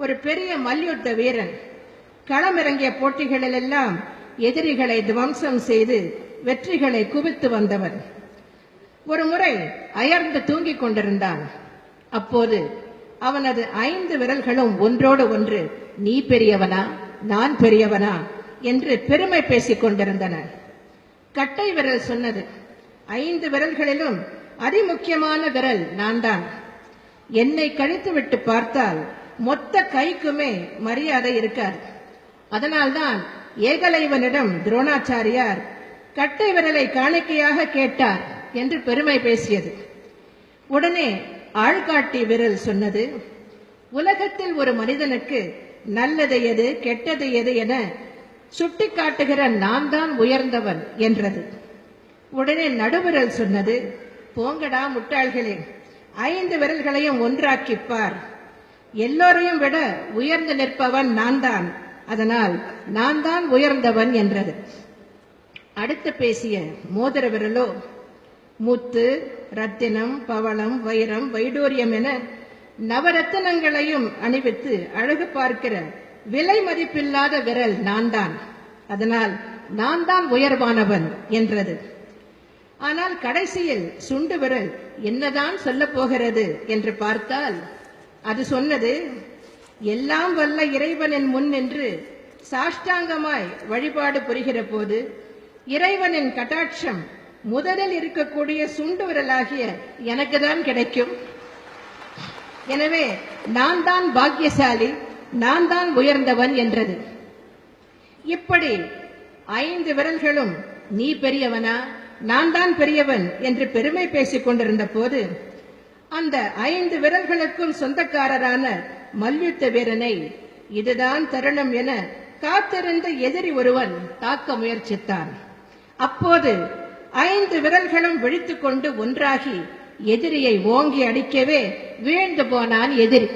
ஒரு பெரிய மல்யுத்த வீரன். களமிறங்கிய போட்டிகளிலெல்லாம் எதிரிகளை துவம்சம் செய்து வெற்றிகளை குவித்து வந்தவர் ஒரு முறை அயர்ந்து தூங்கிக் கொண்டிருந்தான். அப்போது அவனது ஐந்து விரல்களும் ஒன்றோடு ஒன்று நீ பெரியவனா? நான் பெரியவனா? என்று பெருமை பேசிக் கொண்டிருந்தன. கட்டை விரல் சொன்னது. ஐந்து விரல்களிலும் அதிமுக்கியமான விரல் நான் தான் என்னை கழித்து விட்டு பார்த்தால் மொத்த கைக்குமே மரியாதை இருக்காது. அதனால்தான் ஏகலைவனிடம் துரோணாச்சாரியார் கட்டை விரலை காணிக்கையாக கேட்டார் என்று பெருமை பேசியது. உடனே ஆள்காட்டி விரல் சொன்னது உலகத்தில் ஒரு மனிதனுக்கு நல்லது எது கெட்டது எது என சுட்டிக்காட்டுகிற நான் தான் உயர்ந்தவன் என்றது. உடனே நடுவிரல் சொன்னது போங்கடா முட்டாள்களே ஐந்து விரல்களையும் ஒன்றாக்கிப்பார் எல்லோரையும் விட உயர்ந்து நிற்பவன் நான் தான் அதனால் நான் தான் உயர்ந்தவன் என்றது. அடுத்து பேசிய மோதிர விரலோ முத்து ரத்தினம் பவளம் வைரம் வைடூரியம் என நவரத்தினங்களையும் அணிவித்து அழகு பார்க்கிற விலை மதிப்பில்லாத விரல் நான் தான் அதனால் நான் தான் உயர்வானவன் என்றது. ஆனால் கடைசியில் சுண்டு விரல் என்னதான் சொல்லப் போகிறது என்று பார்த்தால் அது சொன்னது எல்லாம் வல்ல இறைவனின் முன் நின்று சாஷ்டாங்கமாய் வழிபாடு புரிகிற போது இறைவனின் கட்டாட்சம் முதலில் இருக்கக்கூடிய சுண்டு விரலாகிய எனக்கு தான் கிடைக்கும். எனவே நான் தான் பாக்கியசாலி நான் தான் உயர்ந்தவன் என்றது. இப்படி ஐந்து விரல்களும் நீ பெரியவனா நான் தான் பெரியவன் என்று பெருமை பேசிக் கொண்டிருந்த போது அந்த ஐந்து விரல்களுக்கும் சொந்தக்காரரான மல்யுத்த வீரனை இதுதான் தருணம் என காத்திருந்த எதிரி ஒருவன் தாக்க முயற்சித்தான். அப்போது ஐந்து விரல்களும் விழித்துக் கொண்டு ஒன்றாகி எதிரியை ஓங்கி அடிக்கவே வீழ்ந்து போனான் எதிரி.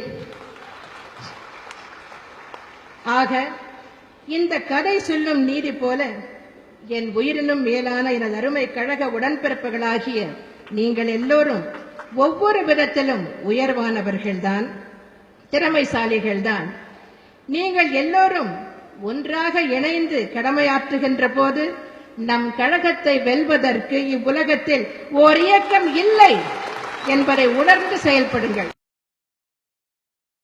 ஆக இந்த கதை சொல்லும் நீதி போல என் உயிரினும் மேலான எனது அருமை கழக உடன்பிறப்புகளாகிய நீங்கள் எல்லோரும் ஒவ்வொரு விதத்திலும் உயர்வானவர்கள்தான் திறமைசாலிகள்தான். நீங்கள் எல்லோரும் ஒன்றாக இணைந்து கடமையாற்றுகின்ற போது நம் கழகத்தை வெல்வதற்கு இவ்வுலகத்தில் ஓர் இயக்கம் இல்லை என்பதை உணர்ந்து செயல்படுங்கள்.